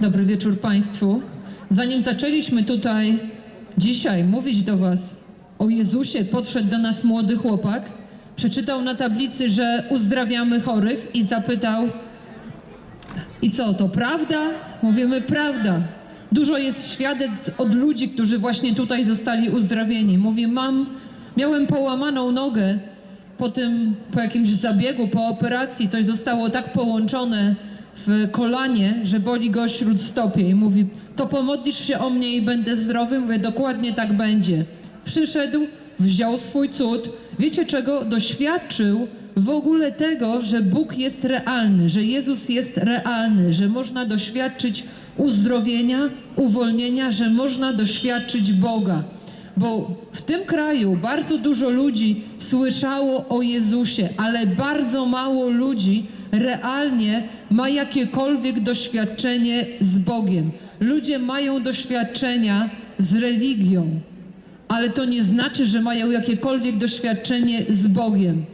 Dobry wieczór Państwu. Zanim zaczęliśmy tutaj dzisiaj mówić do Was o Jezusie, podszedł do nas młody chłopak, przeczytał na tablicy, że uzdrawiamy chorych i zapytał: I co, to prawda? Mówimy, prawda. Dużo jest świadectw od ludzi, którzy właśnie tutaj zostali uzdrowieni. Mówi, mam, miałem połamaną nogę po tym, po jakimś zabiegu, po operacji, coś zostało tak połączone w kolanie, że boli go śródstopie i mówi, to pomodlisz się o mnie i będę zdrowy? Mówię, dokładnie tak będzie. Przyszedł, wziął swój cud, wiecie czego? Doświadczył w ogóle tego, że Bóg jest realny, że Jezus jest realny, że można doświadczyć uzdrowienia, uwolnienia, że można doświadczyć Boga. Bo w tym kraju bardzo dużo ludzi słyszało o Jezusie, ale bardzo mało ludzi realnie ma jakiekolwiek doświadczenie z Bogiem. Ludzie mają doświadczenia z religią, ale to nie znaczy, że mają jakiekolwiek doświadczenie z Bogiem,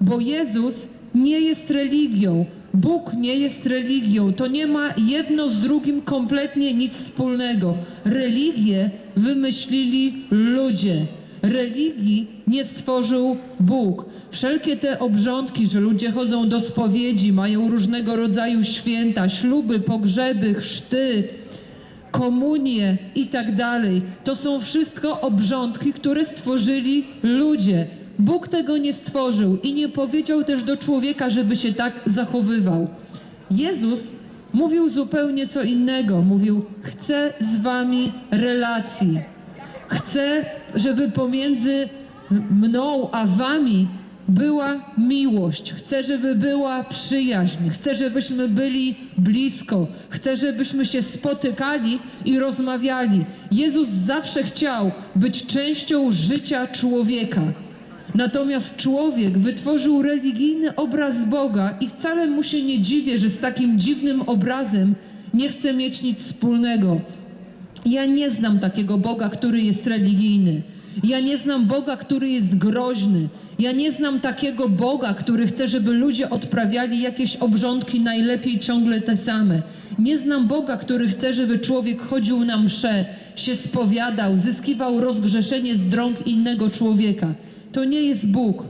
bo Jezus nie jest religią. Bóg nie jest religią. To nie ma jedno z drugim kompletnie nic wspólnego. Religię wymyślili ludzie. Religii nie stworzył Bóg. Wszelkie te obrządki, że ludzie chodzą do spowiedzi, mają różnego rodzaju święta, śluby, pogrzeby, chrzty, komunię i tak dalej. To są wszystko obrządki, które stworzyli ludzie. Bóg tego nie stworzył i nie powiedział też do człowieka, żeby się tak zachowywał. Jezus mówił zupełnie co innego. Mówił: Chcę z wami relacji. Chcę, żeby pomiędzy mną a wami była miłość. Chcę, żeby była przyjaźń. Chcę, żebyśmy byli blisko. Chcę, żebyśmy się spotykali i rozmawiali. Jezus zawsze chciał być częścią życia człowieka. Natomiast człowiek wytworzył religijny obraz Boga i wcale mu się nie dziwię, że z takim dziwnym obrazem nie chce mieć nic wspólnego. Ja nie znam takiego Boga, który jest religijny. Ja nie znam Boga, który jest groźny. Ja nie znam takiego Boga, który chce, żeby ludzie odprawiali jakieś obrządki, najlepiej ciągle te same. Nie znam Boga, który chce, żeby człowiek chodził na msze, się spowiadał, zyskiwał rozgrzeszenie z drąg innego człowieka. To nie jest Bóg.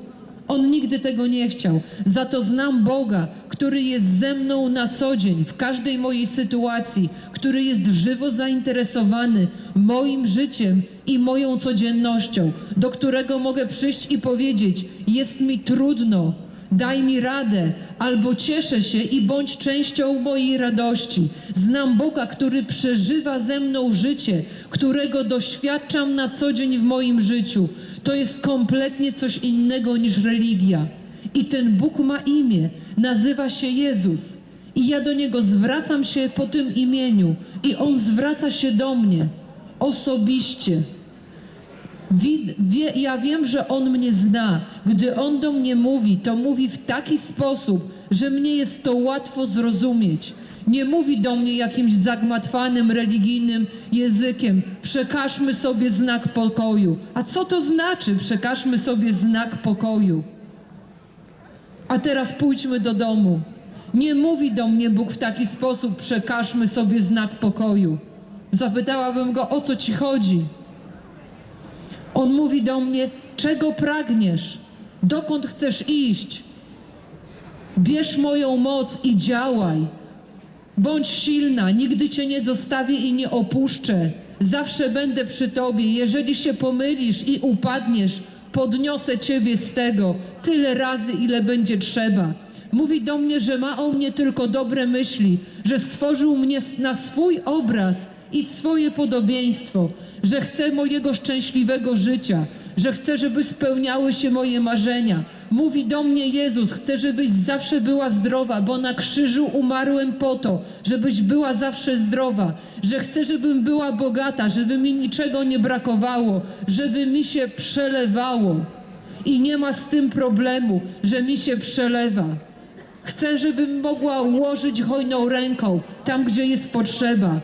On nigdy tego nie chciał. Za to znam Boga, który jest ze mną na co dzień, w każdej mojej sytuacji, który jest żywo zainteresowany moim życiem i moją codziennością, do którego mogę przyjść i powiedzieć: Jest mi trudno, daj mi radę, albo cieszę się i bądź częścią mojej radości. Znam Boga, który przeżywa ze mną życie, którego doświadczam na co dzień w moim życiu. To jest kompletnie coś innego niż religia. I ten Bóg ma imię, nazywa się Jezus. I ja do Niego zwracam się po tym imieniu, i On zwraca się do mnie osobiście. Wi- Wie, ja wiem, że On mnie zna. Gdy On do mnie mówi, to mówi w taki sposób, że mnie jest to łatwo zrozumieć. Nie mówi do mnie jakimś zagmatwanym, religijnym językiem. Przekażmy sobie znak pokoju. A co to znaczy? Przekażmy sobie znak pokoju. A teraz pójdźmy do domu. Nie mówi do mnie Bóg w taki sposób, przekażmy sobie znak pokoju. Zapytałabym go, o co ci chodzi? On mówi do mnie, czego pragniesz? Dokąd chcesz iść? Bierz moją moc i działaj. Bądź silna, nigdy cię nie zostawię i nie opuszczę. Zawsze będę przy tobie. Jeżeli się pomylisz i upadniesz, podniosę ciebie z tego tyle razy, ile będzie trzeba. Mówi do mnie, że ma o mnie tylko dobre myśli, że stworzył mnie na swój obraz i swoje podobieństwo, że chce mojego szczęśliwego życia, że chce, żeby spełniały się moje marzenia. Mówi do mnie Jezus, chcę, żebyś zawsze była zdrowa, bo na krzyżu umarłem po to, żebyś była zawsze zdrowa, że chcę, żebym była bogata, żeby mi niczego nie brakowało, żeby mi się przelewało. I nie ma z tym problemu, że mi się przelewa. Chcę, żebym mogła ułożyć hojną ręką tam, gdzie jest potrzeba.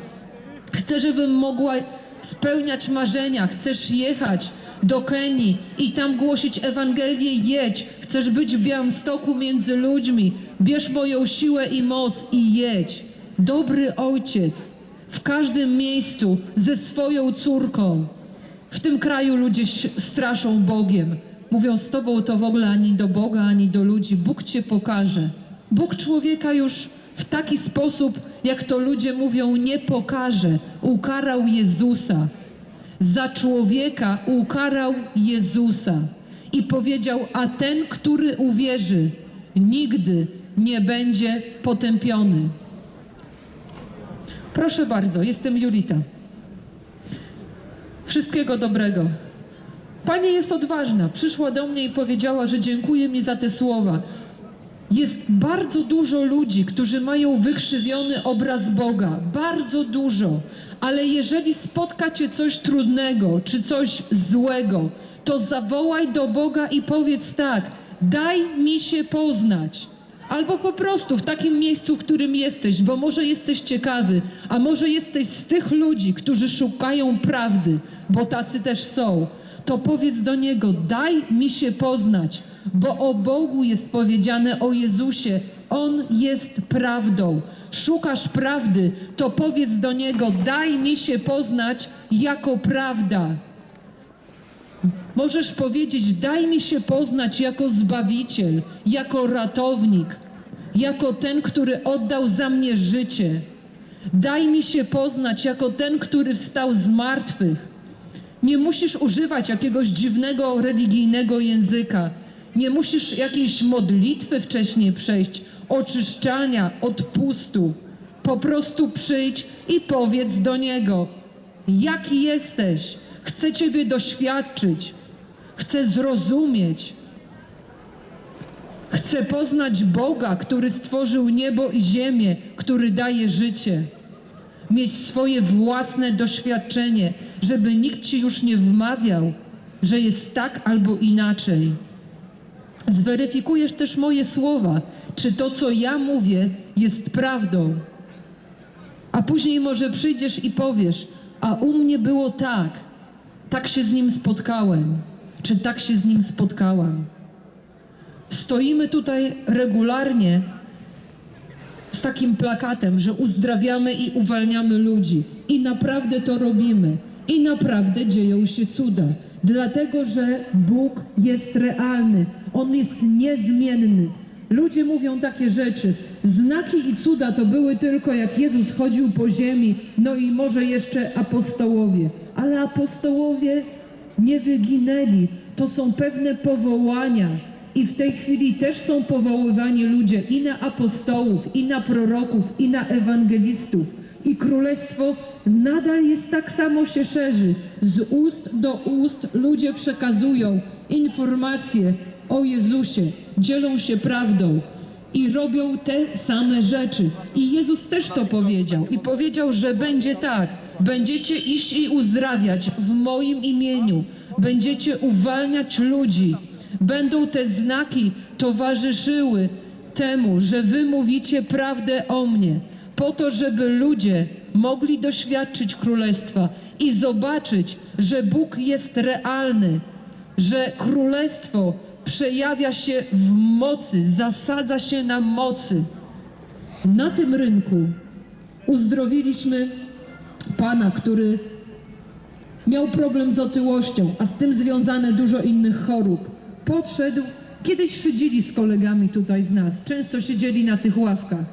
Chcę, żebym mogła spełniać marzenia. Chcesz jechać do Kenii i tam głosić Ewangelię, jedź. Chcesz być w Białymstoku między ludźmi. Bierz moją siłę i moc i jedź. Dobry ojciec w każdym miejscu ze swoją córką. W tym kraju ludzie straszą Bogiem. Mówią, z tobą to w ogóle ani do Boga, ani do ludzi. Bóg cię pokaże. Bóg człowieka już w taki sposób, jak to ludzie mówią, nie pokaże. Ukarał Jezusa. Za człowieka ukarał Jezusa. I powiedział, a ten, który uwierzy, nigdy nie będzie potępiony. Proszę bardzo, jestem Julita. Wszystkiego dobrego. Pani jest odważna. Przyszła do mnie i powiedziała, że dziękuję mi za te słowa. Jest bardzo dużo ludzi, którzy mają wykrzywiony obraz Boga. Bardzo dużo. Ale jeżeli spotka cię coś trudnego czy coś złego, to zawołaj do Boga i powiedz tak: daj mi się poznać. Albo po prostu w takim miejscu, w którym jesteś, bo może jesteś ciekawy, a może jesteś z tych ludzi, którzy szukają prawdy, bo tacy też są. To powiedz do niego: daj mi się poznać, bo o Bogu jest powiedziane o Jezusie. On jest prawdą. Szukasz prawdy, to powiedz do niego: daj mi się poznać jako prawda. Możesz powiedzieć: Daj mi się poznać jako zbawiciel, jako ratownik, jako ten, który oddał za mnie życie. Daj mi się poznać jako ten, który wstał z martwych. Nie musisz używać jakiegoś dziwnego religijnego języka. Nie musisz jakiejś modlitwy wcześniej przejść, oczyszczania, odpustu. Po prostu przyjdź i powiedz do Niego: Jaki jesteś? Chcę Ciebie doświadczyć. Chcę zrozumieć. Chcę poznać Boga, który stworzył niebo i ziemię, który daje życie. Mieć swoje własne doświadczenie, żeby nikt ci już nie wmawiał, że jest tak albo inaczej. Zweryfikujesz też moje słowa, czy to, co ja mówię, jest prawdą. A później może przyjdziesz i powiesz, a u mnie było tak, tak się z nim spotkałem, czy tak się z nim spotkałam. Stoimy tutaj regularnie z takim plakatem, że uzdrawiamy i uwalniamy ludzi. I naprawdę to robimy. I naprawdę dzieją się cuda. Dlatego, że Bóg jest realny. On jest niezmienny. Ludzie mówią takie rzeczy. Znaki i cuda to były tylko jak Jezus chodził po ziemi, no i może jeszcze apostołowie. Ale apostołowie nie wyginęli. To są pewne powołania. I w tej chwili też są powoływani ludzie i na apostołów, i na proroków, i na ewangelistów. I królestwo nadal jest tak samo się szerzy. Z ust do ust ludzie przekazują informacje o Jezusie, dzielą się prawdą i robią te same rzeczy. I Jezus też to powiedział. I powiedział, że będzie tak. Będziecie iść i uzdrawiać w moim imieniu. Będziecie uwalniać ludzi. Będą te znaki towarzyszyły temu, że wy mówicie prawdę o mnie, po to, żeby ludzie mogli doświadczyć królestwa i zobaczyć, że Bóg jest realny, że królestwo przejawia się w mocy, zasadza się na mocy. Na tym rynku uzdrowiliśmy pana, który miał problem z otyłością, a z tym związane dużo innych chorób. Podszedł, kiedyś szydzili z kolegami tutaj z nas, często siedzieli na tych ławkach,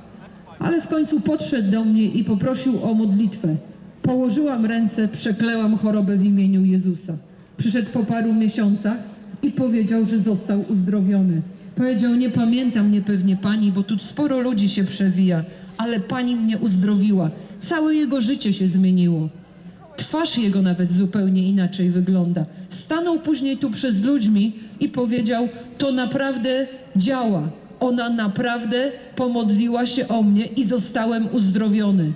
ale w końcu podszedł do mnie i poprosił o modlitwę. Położyłam ręce, przeklełam chorobę w imieniu Jezusa. Przyszedł po paru miesiącach i powiedział, że został uzdrowiony. Powiedział, nie pamięta mnie pewnie pani, bo tu sporo ludzi się przewija, ale pani mnie uzdrowiła. Całe jego życie się zmieniło. Twarz jego nawet zupełnie inaczej wygląda. Stanął później tu przez ludźmi i powiedział: To naprawdę działa. Ona naprawdę pomodliła się o mnie i zostałem uzdrowiony.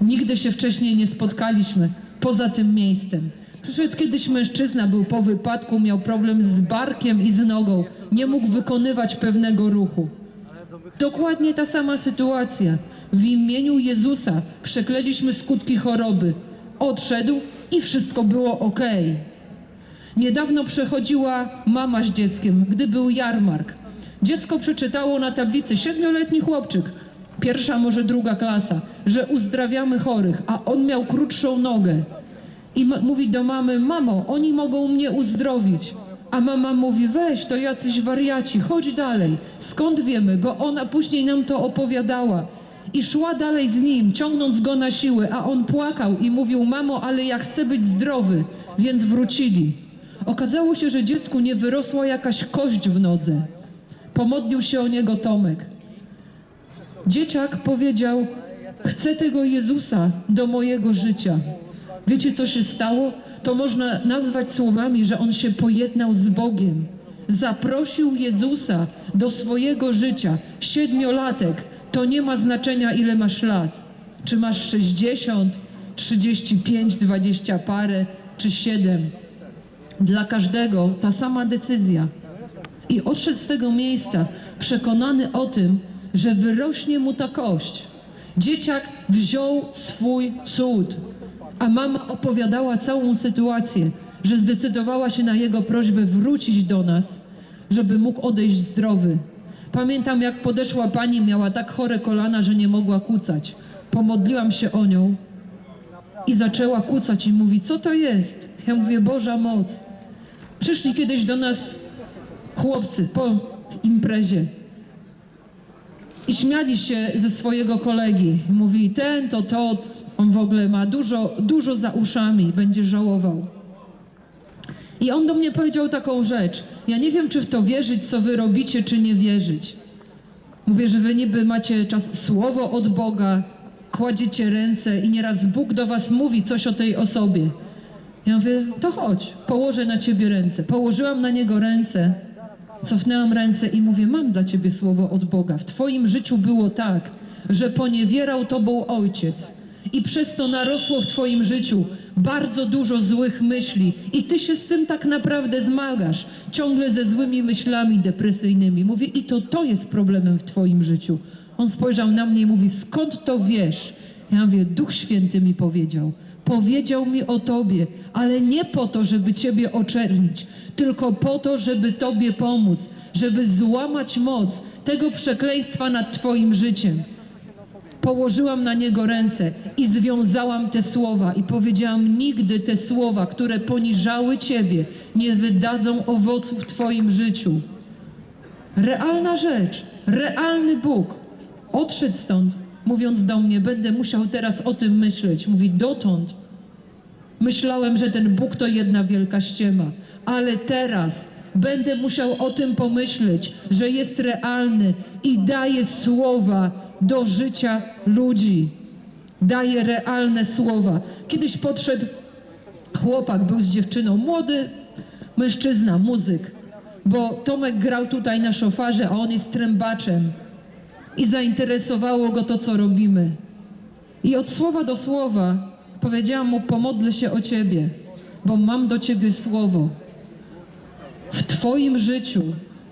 Nigdy się wcześniej nie spotkaliśmy poza tym miejscem. Przyszedł kiedyś mężczyzna, był po wypadku, miał problem z barkiem i z nogą, nie mógł wykonywać pewnego ruchu. Dokładnie ta sama sytuacja. W imieniu Jezusa przekleliśmy skutki choroby. Odszedł i wszystko było ok. Niedawno przechodziła mama z dzieckiem, gdy był jarmark. Dziecko przeczytało na tablicy, siedmioletni chłopczyk. pierwsza, może druga klasa, że uzdrawiamy chorych, a on miał krótszą nogę. I mówi do mamy, mamo, oni mogą mnie uzdrowić. A mama mówi, weź, to jacyś wariaci, chodź dalej. Skąd wiemy? Bo ona później nam to opowiadała. I szła dalej z nim, ciągnąc go na siłę, a on płakał i mówił, mamo, ale ja chcę być zdrowy, więc wrócili. Okazało się, że dziecku nie wyrosła jakaś kość w nodze. Pomodlił się o niego Tomek. Dzieciak powiedział: Chcę tego Jezusa do mojego życia. Wiecie, co się stało? To można nazwać słowami, że on się pojednał z Bogiem. Zaprosił Jezusa do swojego życia. Siedmiolatek to nie ma znaczenia, ile masz lat. Czy masz 60, 35, 20 parę, czy 7. Dla każdego ta sama decyzja. I odszedł z tego miejsca przekonany o tym, że wyrośnie mu ta kość. Dzieciak wziął swój cud, a mama opowiadała całą sytuację, że zdecydowała się na jego prośbę wrócić do nas, żeby mógł odejść zdrowy. Pamiętam, jak podeszła pani, miała tak chore kolana, że nie mogła kucać. Pomodliłam się o nią i zaczęła kucać i mówi, co to jest? Ja mówię, Boża moc. Przyszli kiedyś do nas chłopcy po imprezie i śmiali się ze swojego kolegi. Mówi, ten to to, on w ogóle ma dużo, dużo za uszami, będzie żałował. I on do mnie powiedział taką rzecz. Ja nie wiem, czy w to wierzyć, co wy robicie, czy nie wierzyć. Mówię, że wy niby macie czas słowo od Boga, kładziecie ręce i nieraz Bóg do was mówi coś o tej osobie. Ja mówię, to chodź, położę na ciebie ręce. Położyłam na niego ręce, cofnęłam ręce i mówię, mam dla ciebie słowo od Boga. W twoim życiu było tak, że poniewierał tobą ojciec i przez to narosło w twoim życiu bardzo dużo złych myśli i ty się z tym tak naprawdę zmagasz, ciągle ze złymi myślami depresyjnymi. Mówię, i to to jest problemem w twoim życiu. On spojrzał na mnie i mówi, skąd to wiesz? Ja mówię, Duch Święty mi powiedział. Powiedział mi o Tobie, ale nie po to, żeby Ciebie oczernić, tylko po to, żeby Tobie pomóc, żeby złamać moc tego przekleństwa nad Twoim życiem. Położyłam na niego ręce i związałam te słowa i powiedziałam: Nigdy te słowa, które poniżały Ciebie, nie wydadzą owoców w Twoim życiu. Realna rzecz, realny Bóg. Odszedł stąd, mówiąc do mnie: Będę musiał teraz o tym myśleć. Mówi: Dotąd myślałem, że ten Bóg to jedna wielka ściema, ale teraz będę musiał o tym pomyśleć, że jest realny i daje słowa do życia ludzi. Daje realne słowa. Kiedyś podszedł chłopak, był z dziewczyną, młody mężczyzna, muzyk, bo Tomek grał tutaj na szofarze, a on jest trębaczem. I zainteresowało go to, co robimy. I od słowa do słowa powiedziałam mu: Pomodlę się o ciebie, bo mam do ciebie słowo. W twoim życiu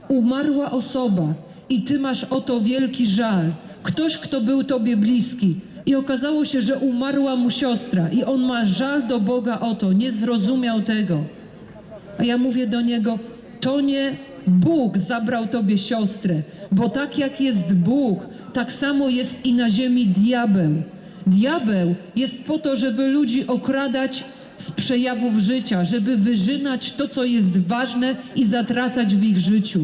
umarła osoba i ty masz o to wielki żal. Ktoś, kto był tobie bliski. I okazało się, że umarła mu siostra, i on ma żal do Boga o to, nie zrozumiał tego. A ja mówię do niego: To nie Bóg zabrał tobie siostrę, bo tak jak jest Bóg, tak samo jest i na ziemi diabeł. Diabeł jest po to, żeby ludzi okradać z przejawów życia, żeby wyżynać to, co jest ważne i zatracać w ich życiu.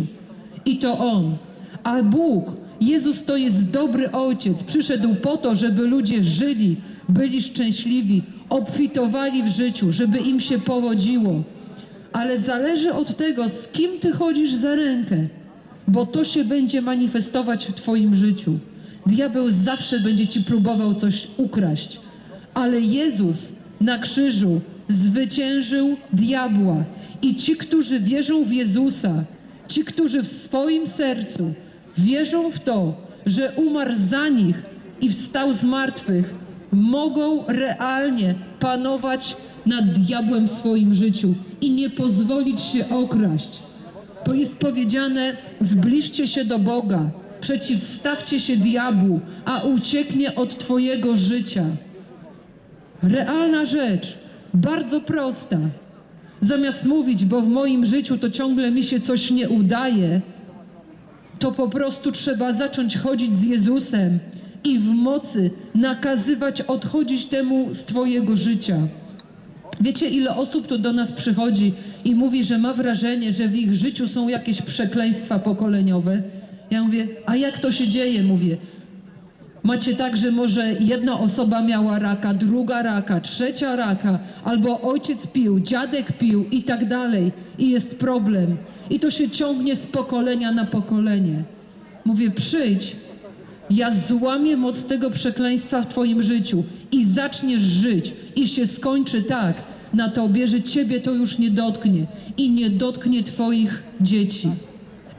I to on. A Bóg, Jezus to jest dobry ojciec. Przyszedł po to, żeby ludzie żyli, byli szczęśliwi, obfitowali w życiu, żeby im się powodziło. Ale zależy od tego, z kim ty chodzisz za rękę, bo to się będzie manifestować w twoim życiu. Diabeł zawsze będzie ci próbował coś ukraść, ale Jezus na krzyżu zwyciężył diabła. I ci, którzy wierzą w Jezusa, ci, którzy w swoim sercu wierzą w to, że umarł za nich i wstał z martwych, mogą realnie panować nad diabłem w swoim życiu i nie pozwolić się okraść. Bo jest powiedziane: zbliżcie się do Boga, przeciwstawcie się diabłu, a ucieknie od Twojego życia. Realna rzecz, bardzo prosta. Zamiast mówić, bo w moim życiu to ciągle mi się coś nie udaje, to po prostu trzeba zacząć chodzić z Jezusem i w mocy nakazywać odchodzić temu z Twojego życia. Wiecie, ile osób tu do nas przychodzi i mówi, że ma wrażenie, że w ich życiu są jakieś przekleństwa pokoleniowe? Ja mówię, a jak to się dzieje? Mówię, Macie tak, że może jedna osoba miała raka, druga raka, trzecia raka, albo ojciec pił, dziadek pił i tak dalej, i jest problem. I to się ciągnie z pokolenia na pokolenie. Mówię, przyjdź, ja złamię moc tego przekleństwa w Twoim życiu i zaczniesz żyć, i się skończy tak na tobie, że Ciebie to już nie dotknie i nie dotknie Twoich dzieci.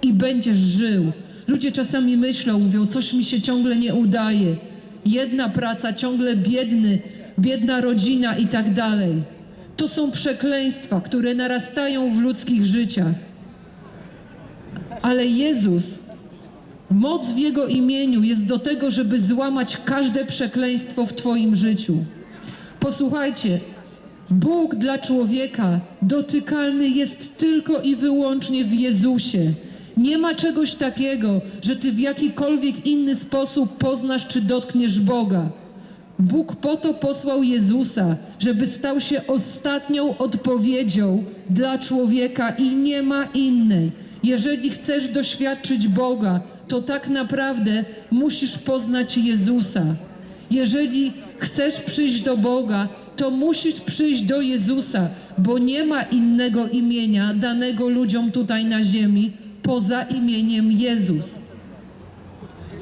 I będziesz żył. Ludzie czasami myślą, mówią, coś mi się ciągle nie udaje. Jedna praca, ciągle biedny, biedna rodzina i tak dalej. To są przekleństwa, które narastają w ludzkich życiach. Ale Jezus Moc w Jego imieniu jest do tego, żeby złamać każde przekleństwo w Twoim życiu. Posłuchajcie, Bóg dla człowieka dotykalny jest tylko i wyłącznie w Jezusie. Nie ma czegoś takiego, że Ty w jakikolwiek inny sposób poznasz czy dotkniesz Boga. Bóg po to posłał Jezusa, żeby stał się ostatnią odpowiedzią dla człowieka i nie ma innej. Jeżeli chcesz doświadczyć Boga, to tak naprawdę musisz poznać Jezusa. Jeżeli chcesz przyjść do Boga, to musisz przyjść do Jezusa, bo nie ma innego imienia danego ludziom tutaj na ziemi poza imieniem Jezus.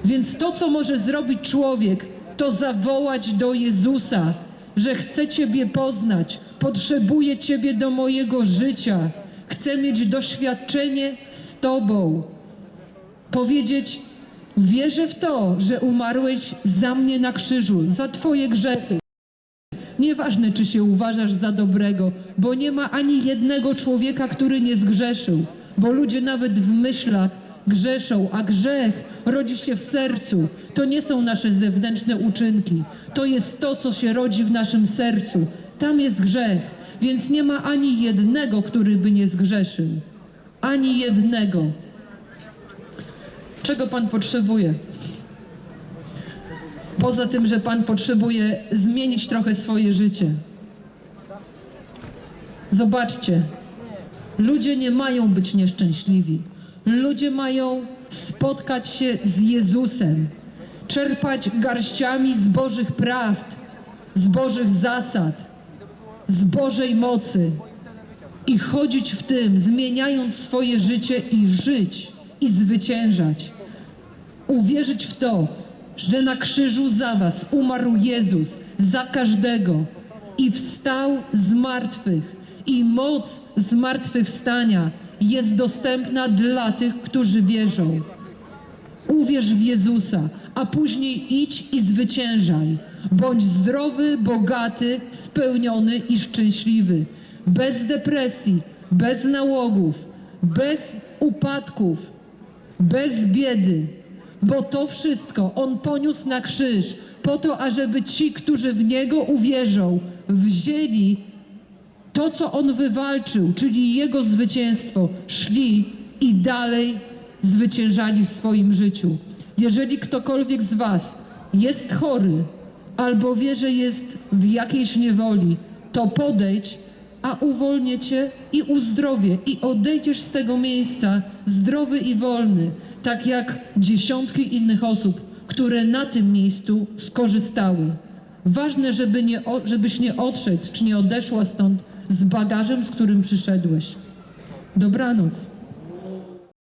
Więc to, co może zrobić człowiek, to zawołać do Jezusa, że chcę Ciebie poznać, potrzebuję Ciebie do mojego życia, chcę mieć doświadczenie z Tobą. Powiedzieć, wierzę w to, że umarłeś za mnie na krzyżu, za Twoje grzechy. Nieważne, czy się uważasz za dobrego, bo nie ma ani jednego człowieka, który nie zgrzeszył, bo ludzie nawet w myślach grzeszą, a grzech rodzi się w sercu. To nie są nasze zewnętrzne uczynki, to jest to, co się rodzi w naszym sercu. Tam jest grzech, więc nie ma ani jednego, który by nie zgrzeszył. Ani jednego. Czego Pan potrzebuje? Poza tym, że Pan potrzebuje zmienić trochę swoje życie. Zobaczcie, ludzie nie mają być nieszczęśliwi. Ludzie mają spotkać się z Jezusem, czerpać garściami z Bożych prawd, z Bożych zasad, z Bożej mocy i chodzić w tym, zmieniając swoje życie i żyć i zwyciężać. Uwierzyć w to, że na krzyżu za was umarł Jezus, za każdego i wstał z martwych. I moc zmartwychwstania jest dostępna dla tych, którzy wierzą. Uwierz w Jezusa, a później idź i zwyciężaj. Bądź zdrowy, bogaty, spełniony i szczęśliwy. Bez depresji, bez nałogów, bez upadków, bez biedy. Bo to wszystko On poniósł na krzyż, po to, ażeby ci, którzy w Niego uwierzą, wzięli to, co On wywalczył, czyli Jego zwycięstwo, szli i dalej zwyciężali w swoim życiu. Jeżeli ktokolwiek z Was jest chory albo wie, że jest w jakiejś niewoli, to podejdź, a uwolnię Cię i uzdrowię i odejdziesz z tego miejsca zdrowy i wolny, tak jak dziesiątki innych osób, które na tym miejscu skorzystały. Ważne, żeby nie, żebyś nie odszedł czy nie odeszła stąd z bagażem, z którym przyszedłeś. Dobranoc.